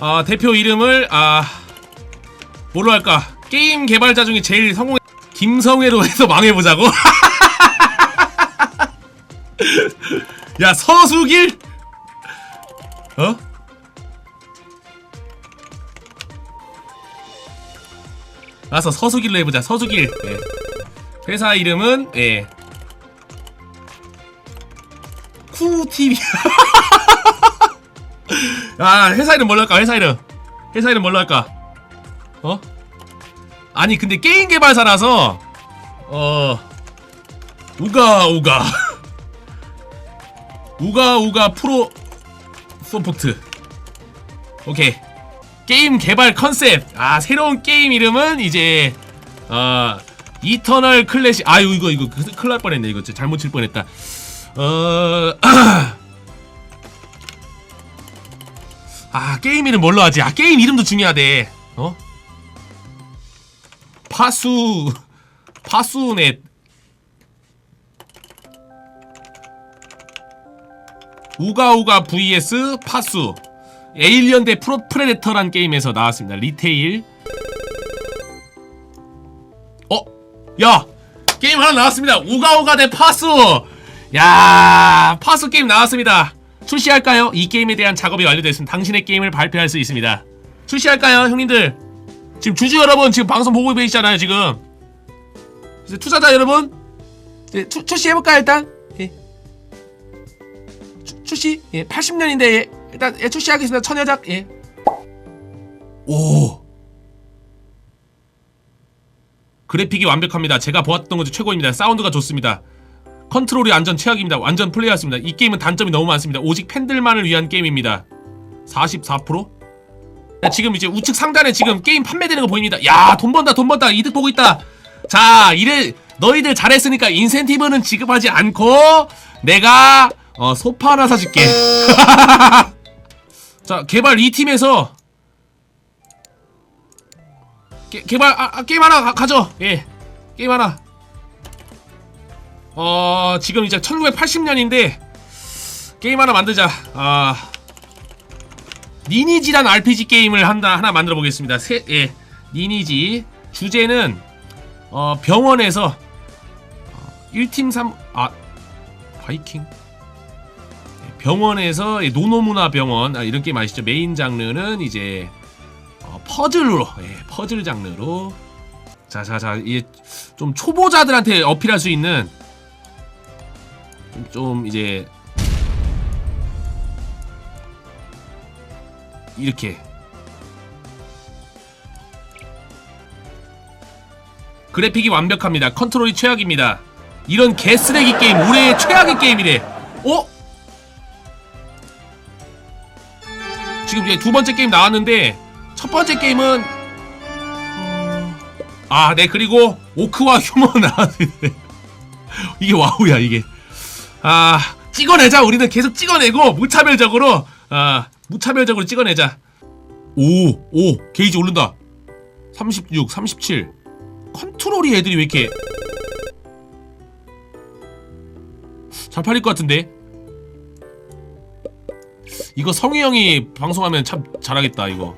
어, 대표 이름을 아 뭘로 할까? 게임 개발자 중에 제일 성공 김성애로 해서 망해보자고. 야 서수길? 어? 알았어 서수길로 해보자 서수길. 예. 회사 이름은 예. 쿠티비. 아 회사 이름 뭘로 할까? 회사 이름. 회사 이름 뭘로 할까? 어? 아니 근데 게임 개발사라서 어 우가 우가 우가 우가 프로 소프트 오케이 게임 개발 컨셉 아 새로운 게임 이름은 이제 어 이터널 클래식 아유 이거 이거 그- 큰일 날 뻔했네 이거 잘못 칠 뻔했다 어 아 게임 이름 뭘로 하지? 아 게임 이름도 중요하대. 어? 파수. 파수넷. 우가우가 vs 파수. 에일리언 대 프로 프레데터란 게임에서 나왔습니다. 리테일. 어? 야! 게임 하나 나왔습니다. 우가우가 대 파수. 야 파수 게임 나왔습니다 출시할까요? 이 게임에 대한 작업이 완료됐습니다. 당신의 게임을 발표할 수 있습니다. 출시할까요 형님들? 지금 주주 여러분 지금 방송 보고 계시잖아요 지금. 이제 투자자 여러분 투, 출시해볼까요 일단? 예. 추, 출시? 예 80년인데 예. 일단 예, 출시하겠습니다 천여작. 예. 오. 그래픽이 완벽합니다. 제가 보았던 것 중 최고입니다. 사운드가 좋습니다 컨트롤이 완전 최악입니다 완전 플레이했습니다 이 게임은 단점이 너무 많습니다 오직 팬들만을 위한 게임입니다 44%? 야, 지금 이제 우측 상단에 지금 게임 판매되는 거 보입니다. 야, 돈 번다, 돈 번다, 이득 보고 있다. 자, 이래 너희들 잘했으니까 인센티브는 지급하지 않고 내가 어, 소파 하나 사줄게. 자, 개발 이 팀에서 개, 개발 아, 아, 게임 하나 가, 가져. 예, 게임 하나. 어, 지금 이제 1980년인데 게임 하나 만들자. 아. 니니지란 RPG 게임을 한다 하나 만들어 보겠습니다. 세, 예, 니니지 주제는 어, 병원에서 어, 1팀 3, 아 바이킹 예, 병원에서 예, 노노무나 병원 아, 이런 게임 아시죠? 메인 장르는 이제 어, 퍼즐로 예, 퍼즐 장르로 자자자 이게 좀 초보자들한테 어필할 수 있는 좀, 좀 이제 이렇게 그래픽이 완벽합니다. 컨트롤이 최악입니다. 이런 개쓰레기 게임 올해의 최악의 게임이래. 어? 지금 이제 두 번째 게임 나왔는데 첫 번째 게임은 어, 아, 네 그리고 오크와 휴먼 나왔는데 이게 와우야 이게. 아, 찍어내자. 우리는 계속 찍어내고 무차별적으로 아, 무차별적으로 찍어내자. 오, 오, 게이지 오른다. 36, 37. 컨트롤이 애들이 왜 이렇게 잘 팔릴 것 같은데? 이거 성희 형이 방송하면 참 잘하겠다 이거.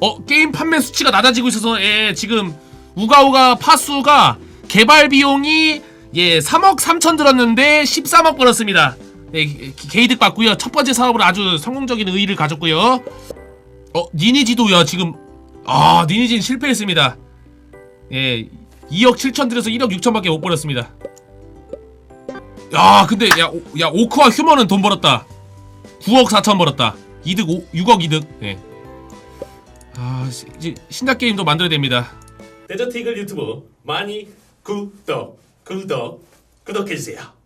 어 게임 판매 수치가 낮아지고 있어서 예 지금 우가우가 파수가 개발 비용이 예 3억 3천 들었는데 13억 벌었습니다. 네, 게- 개이득 받고요. 첫 번째 사업으로 아주 성공적인 의의를 가졌고요. 어 니니지도야 지금 아 니니지는 실패했습니다. 예 2억 7천 들여서 1억 6천밖에 못 벌었습니다. 야 근데 야, 오- 야 오크와 휴먼은 돈 벌었다. 9억 4천 벌었다. 이득 5, 6억 이득. 예. 아 시- 신작 게임도 만들어야 됩니다. 데저트 이글 유튜브 많이 구독 구독 구독해주세요